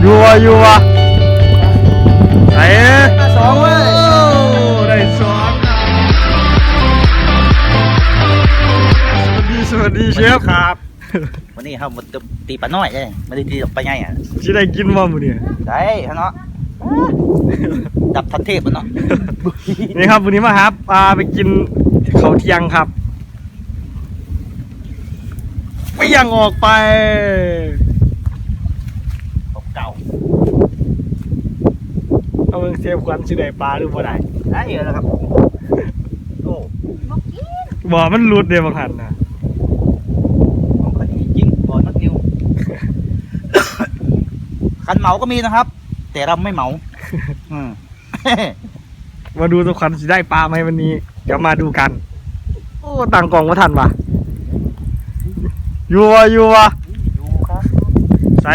อยู่วะอยู่วะไหนสองเว้ยโได้สองสวัสดีสวัสดีเชฟครับ วันนี้เขามาตีปลาน้อยเลยไม่ได้ตีปลาใหญ่อะจะได้กินว่ามื้อนี้ได้ฮะเนาะดับทันเทพมันเนาะนี่ครับวันนี้มาครับปลาไปกินข้าวเที่ยงครับไม่ยังออกไป เก่า เอาเบิ่งเซฟควันสิได้ปลาหรือบ่ได้ได้เยอะแล้วครับโอ้บ่มันหลุดเด้บางหันนะของคดีจริงบอลนักนิวคันเหมาก็มีนะครับ แต่เราไม่เหมาอืมมาดูตัวควันสิได้ปลาไหมวันนี้ เดี๋ยวมาดูกัน โอ้ต่างกล่องว่าทันวะอยู่วะอยู่วะอยู่ครับใส่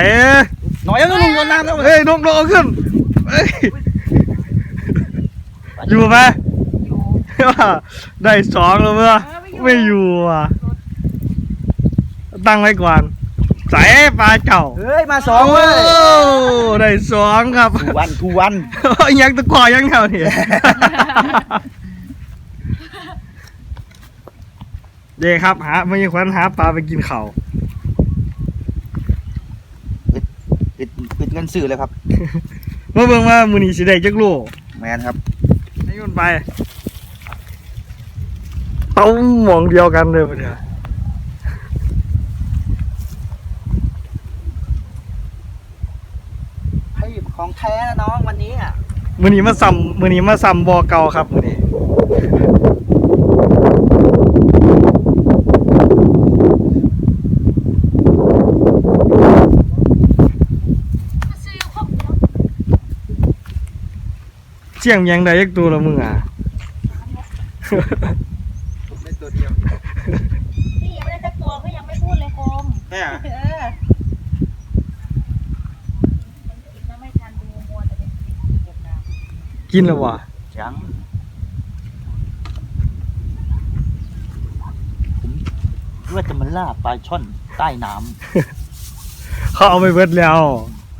หน่อยแล้วลงโดนน้ำแล้วเฮ้ยนกนกเอาขึ้นเฮ้ย อยู่ไหมได้สองแล้วเมื่อไม่อยู่อะ ตั้งไว้ก่อนใส่ปลาเก่าเฮ้ยมาสองเว้ยโอ้ได้สองครับทูวันทูวันยังตะกอยังแถวนี่เย่ครับหาไม่ยังควันหาปลาไปกินเขาวปิดปิดเงินสื่อเลยครับเมื่อเบิ่งว่ามือนี้สิได้จักโลแมนครับ ให้มันไปเต้าหมองเดียวกันเลยปะเนี่ย เฮ้ยของแท้นะน้องวันนี้อะ มือนี้มาซ้ำมือนี้มาซ้ำบอเก่าครับมือนี้ เชี่ยงยังได้ยักตัวละมึงอะได้ตัวเดียวพี่ยังไม่ได้สักตัวก็ยังไม่พูดเลยโคมแค่เออกินแล้วไม่ทันดูมัวแต่เป็นเก็บน้กินแล้ววะยังผมว่าจะมาล่าปลาช่อนใต้น้เขาเอาไปเบิดแล้ว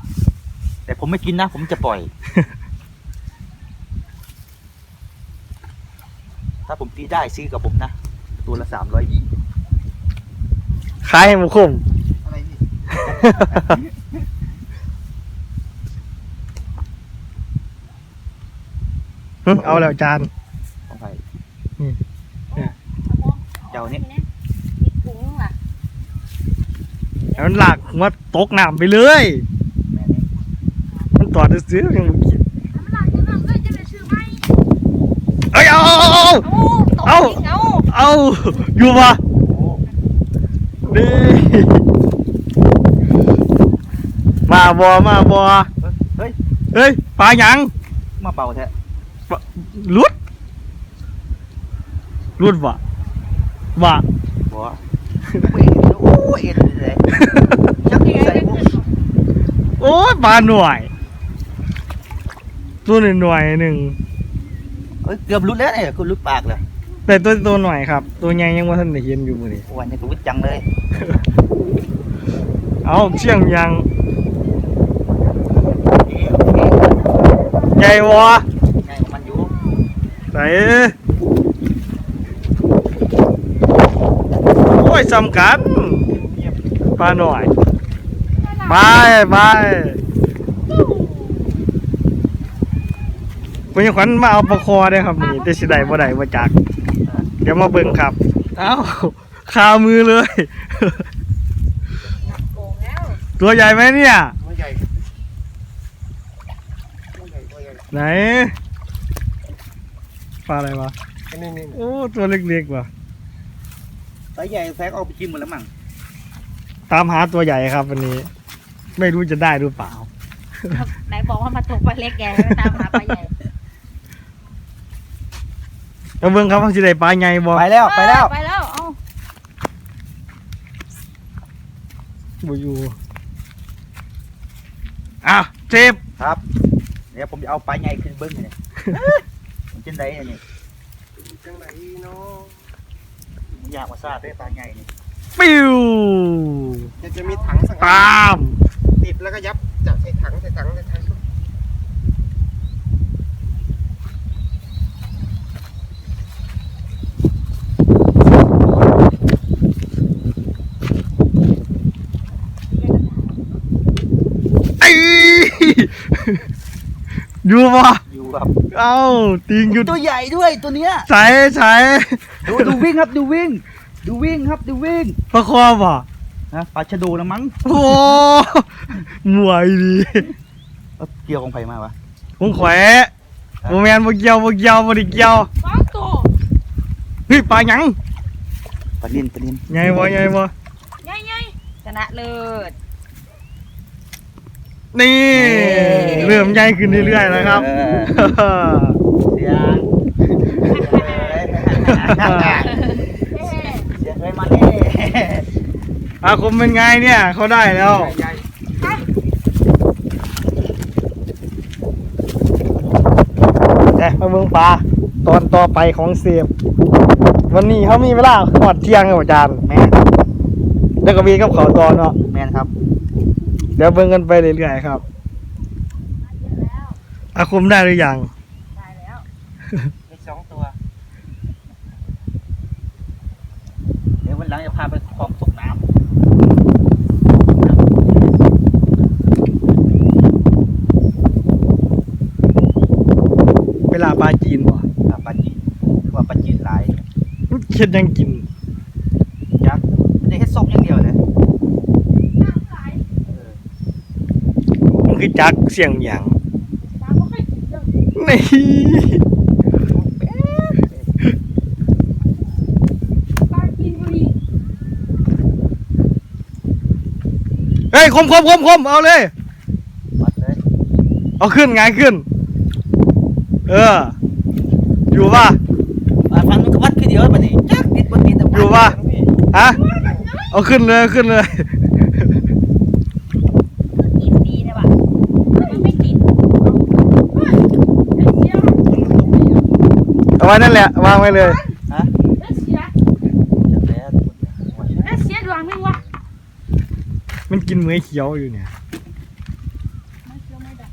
ำแต่ผมไม่กินนะ ผมจะปล่อย ถ้าผมตีได้ซื้อกับผมนะ ตัวละสามร้อยยี่ขายให้หมุคมอะไรนี่ หึเอาแล้วจาน ของใครอืมำเจ้านี่มีถุงอะแล้วมันหลากหัวตกน้ำไปเลย แม่นี่มันตอดซื้อๆยังบ่กินน้ำหนักน้ำหนักเลยจะเป็นชื่อไหม เอ้ยเอาเอาเอาเอ้าตกเอ้าอีกเอ้าเอาอยู่ปะโอ้นี่มาบอมาบอเฮ้ยเฮ้ยปลาหยังมาเบาแท้ลุดลุดวะวะบัวเอ็นโอ้เอ็นเลยยักษ์ใส่ผมโอ้ยปลาหน่วยตัวหนึ่งหน่วยหนึ่ง เอ้ยเกือบรุดแล้วเนี่ยคุณรุดปากเลยแต่ตัวตัวหน่อยครับ ตัวใหญ่ยังว่าท่านได้เห็นอยู่มือนี้วันนี้ก็รุดจังเลยเอาเชี่ยงยังเอ๊ะเอ๊ะใหญ่วะไงของมันอยู่ใส่โอ้ยสำคัญปลาหน่อยไปไป คุณยังขวัญมาเอาปลาคอได้ครับนี่แต่สิได้บ่ได้บ่จัก เดี๋ยวมาเบิ่งครับ เอ้าคามือเลยโกงแล้วตัวใหญ่ไหมเนี่ย ตัวใหญ่ตัวใหญ่ตัวใหญ่ไหนปลาอะไรวะนี่นี่โอ้ตัวเล็กๆว่ะสายใหญ่แซกออกไปกินหมดแล้วมั้งตามหาตัวใหญ่ครับวันนี้ ไม่รู้จะได้หรือเปล่า ไหนบอกว่ามาตกปลาเล็กแกไม่ตามหาปลาใหญ่ แล้วเบิ่งครับว่าสิได้ปลาใหญ่บ่ไปแล้วไปแล้วไปแล้วเอ้าบ่อยู่อะเจฟครับเดี๋ยวผมจะเอาปลาใหญ่ขึ้นเบิ้งเลยมันจังไดอันนี้จังไหนเนาะมันอยากมาซาดด้วยปลาใหญ่นี่ปิ้วจะจะมีถังสังตามติดแล้วก็ยับจับใส่ถังใส่ถังใส่ถัง ไอ้ อยู่ปะอยู่ครับเอ้าติงหยุดตัวใหญ่ด้วยตัวเนี้ยใช้ใช้ดูดูวิ่งครับดูวิ่ง ดูวิ่งครับดูวิ่งประคอปะนะปลาชะโดนะมั้งโอ้มวยดีเอาเกี่ยวของไผ่มาวะผมแขวะโมแมนบ่เกี่ยวบ่เกี่ยวบ่ได้เกี่ยวสองตัวเฮ้ยปลาหยังปลาเนียนปลาเนียนไงบ่ไงบ่ใหญ่ๆชนะเลิศ นี่เริ่มใหญ่ขึ้นเรื่อยๆนะครับเสียงเสียงเลยมาเน่อาคมเป็นไงเนี่ยเขาได้แล้วใหญ่มาเมืองปลาตอนต่อไปของเสียบวันนี้เขามีเวลาหอดเที่ยงครับอาจารย์แม่นแล้วก็มีกับเขาตอนเนาะแม่นครับ เดี๋ยวเบิ่งกันไปเรื่อยๆครับอาคมได้หรือยังได้แล้วมีสองตัว เดี๋ยววันหลังจะพาไปคลองตกน้เวลาปลาจีนบ่ำปลาจีนว่าปลาจีนหลายเค็ดยังกิน ยักษ์มันจะแค่ส้มอย่างเดียวเลย มัน คือจักเสียงอย่างตาไม่ค่อยกินเลยนี่ปลากินบุรีเฮ้ยคมคมคมคมเอาเลยวัดเลย เอาขึ้นไงขึ้น เออ อยู่ป่ะอะฟังมันก็วัดคือเดียวบัดนี้จักติดบนติดแต่อยู่ป่ะฮะเอาขึ้นเลยเอาขึ้นเลย กินดีนะวะมันไม่ติดเฮ้ยไอ้เสีย เอาไว้นั่นแหละวางไว้เลยฮะไอ้เสียจับแล้วไอ้เสียดวงไม่วะมันกินเหมือยเขียวอยู่เนี่ยไม่เชื่อไม่ได้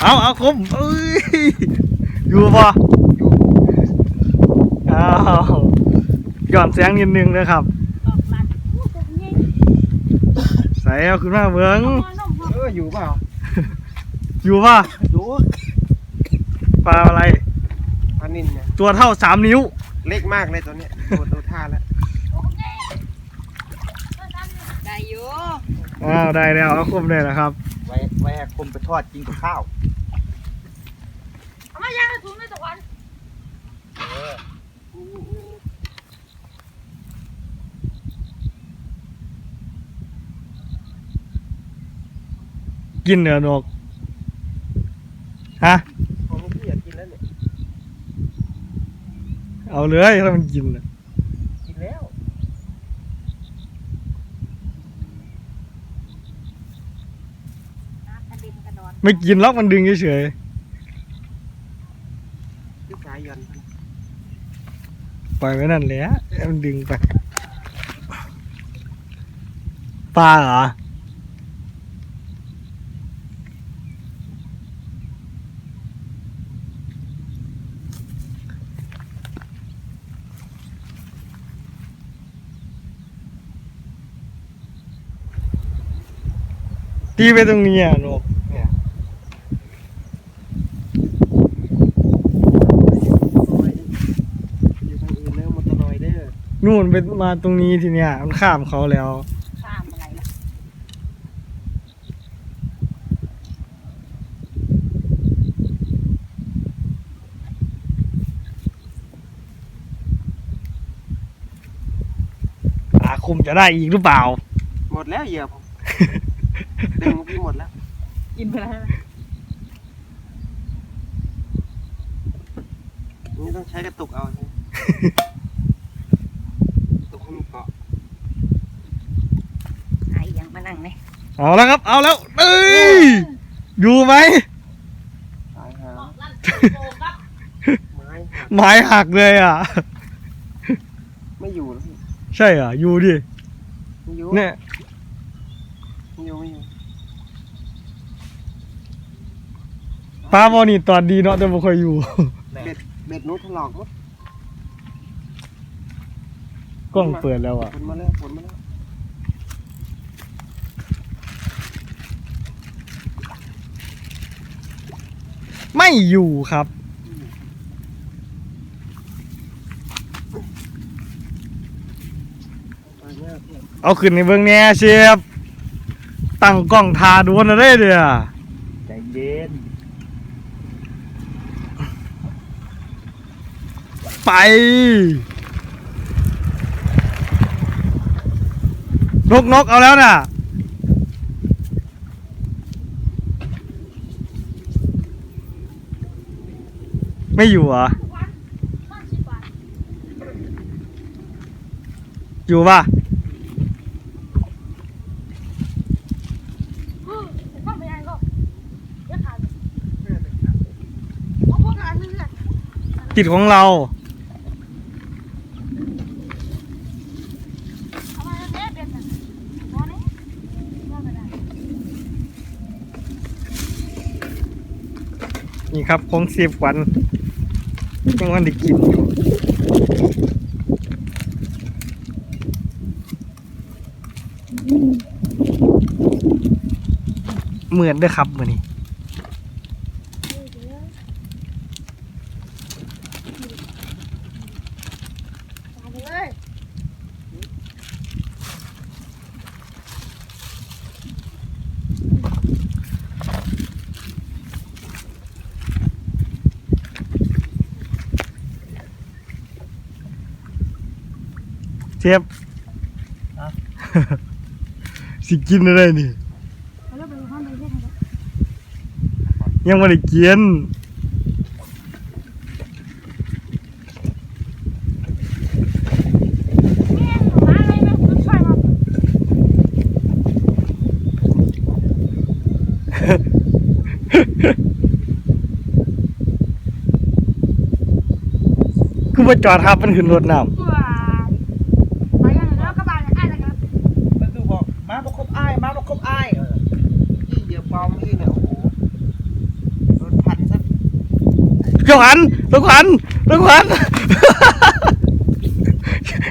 เอาเอาคมเอ้ยอยู่ป่ะอยู่อ้าวหย่อนเสียงนิดนึงนะครับออกมาโอ้ตัวนี้ใส่เอาขึ้นมาเบิ้งนมนมเอออยู่เปล่าอยู่ป่ะดูปลาอะไรปลา นินเนี่ยตัวเท่าสามนิ้ว เล็กมากเลยตัวเนี้ยดูดูท่าแล้วได้อยู่อ้าวได้แล้วเอาคมได้แล้วครับ ไว้ไว้ให้คมไปทอดกินกับข้าว เอามาย่างให้ถุงในตะวันกินเหนือนกฮะ ผมพี่อยากกินแล้วเนี่ย เอาเลยถ้ามันกินน่ะกินแล้วน้ำกระเด็นกระดอนไม่กินล็อกมันดึงเฉยที่สายยันๆปล่อยไว้นั่นแหละให้มันดึงไปปลาเหรอ ตีไปตรงนี้อะนกอยู่ทางอื่นแล้วมอเตอร์นอยเด้อนู่นไปมาตรงนี้ทีเนี้ยมันข้ามเขาแล้ว ข้ามอะไรล่ะอาคุมจะได้อีกหรือเปล่า หมดแล้วเหยื่อผม ดึงพี่หมดแล้ว กินไปแล้วนี่ต้องใช้กระตุกเอาใช่ไหมกระตุกให้มันเกาะไอ้ยังมานั่งไหมเอาแล้วครับ เอาแล้วเอ้ยอยู่ไหมสายหางลั่นโบครับไม้หักไม้หักเลยอะ ไม่อยู่แล้วพี่ใช่อะอยู่ดิ ไม่อยู่เนี่ยไม่อยู่ไม่อยู่ ปลาบอนี่ตอนดีเนาะแต่บ่ค่อยอยู่ เบ็ดเบ็ดนู้นถลอกมั้งกล้องเปิดแล้วอะฝนมาแล้วฝนมาแล้วไม่อยู่ครับมาแล้วเพื่อนเอาขึ้นในเบื้องแหน่เชฟตั้งกล้องทาดวนอะไรเด้อ ใจเย็น ไป นกนกเอาแล้วน่ะ ไม่อยู่เหรอห้าสิบบาทอยู่ป่ะผมว่าไม่ได้ก็เดี๋ยวขาดเอาพวกนั้นเลือดติดของเราเอามาเด็ดเด็ดพอนี้ว่าไม่ได้ นี่ครับของเสียบวันยังวันได้กินอยู่เหมือนเด้วยครับมือนี้ เชฟสิกินอะไรนี่เอาแล้วไปห้องไปเล่นกันยังไม่ได้กินแม่หนูมาอะไรแม่คุณช่วยมาคือมาจอดครับมันขึ้นรถน้ว้าไปกันแล้วก็บานอะไรกัน มันดูบอกมาประคบอ้ายมาประคบอ้ายเออ พี่เหยียบเบาเมื่อกี้เนี่ยโอ้โหโดนพันซะำลูกหันลูกหันลูกหัน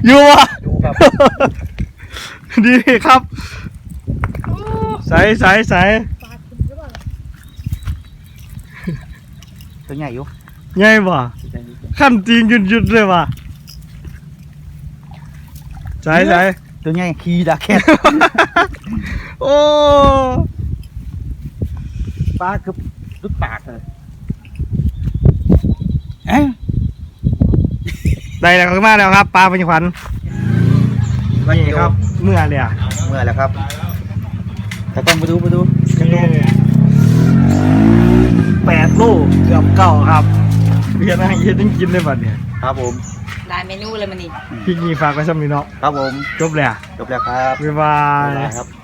อยู่วะดูครับดีครับใส่ใส่ใส่ปากคุณหรือเปล่าตัวใหญ่อยู่ใหญ่บ่ขั้นจริงหยุดหยุดเลยว่ะใส่ใส่ตัวใหญ่ขี้ดาแคทโอ้ปลาเกือบลุดปากเลยเอ๊ะ ได้แล้วก็มาแล้วครับ ปลาเป็นขวัญนี่ครับ เมื่อเลยอะเมื่อแล้วครับแต่ต้องไปดูไปดูกิโลแปดโลเกือบเก้าครับเรียนอะไรเยอะต้องกินเลยบัดเนี่ยครับผมหลายเมนูเลยมันนี่พี่กีฝากไว้สำนีเนาะครับผมจบเลยอะจบแล้วครับบ๊ายบายบ๊ายบายครับ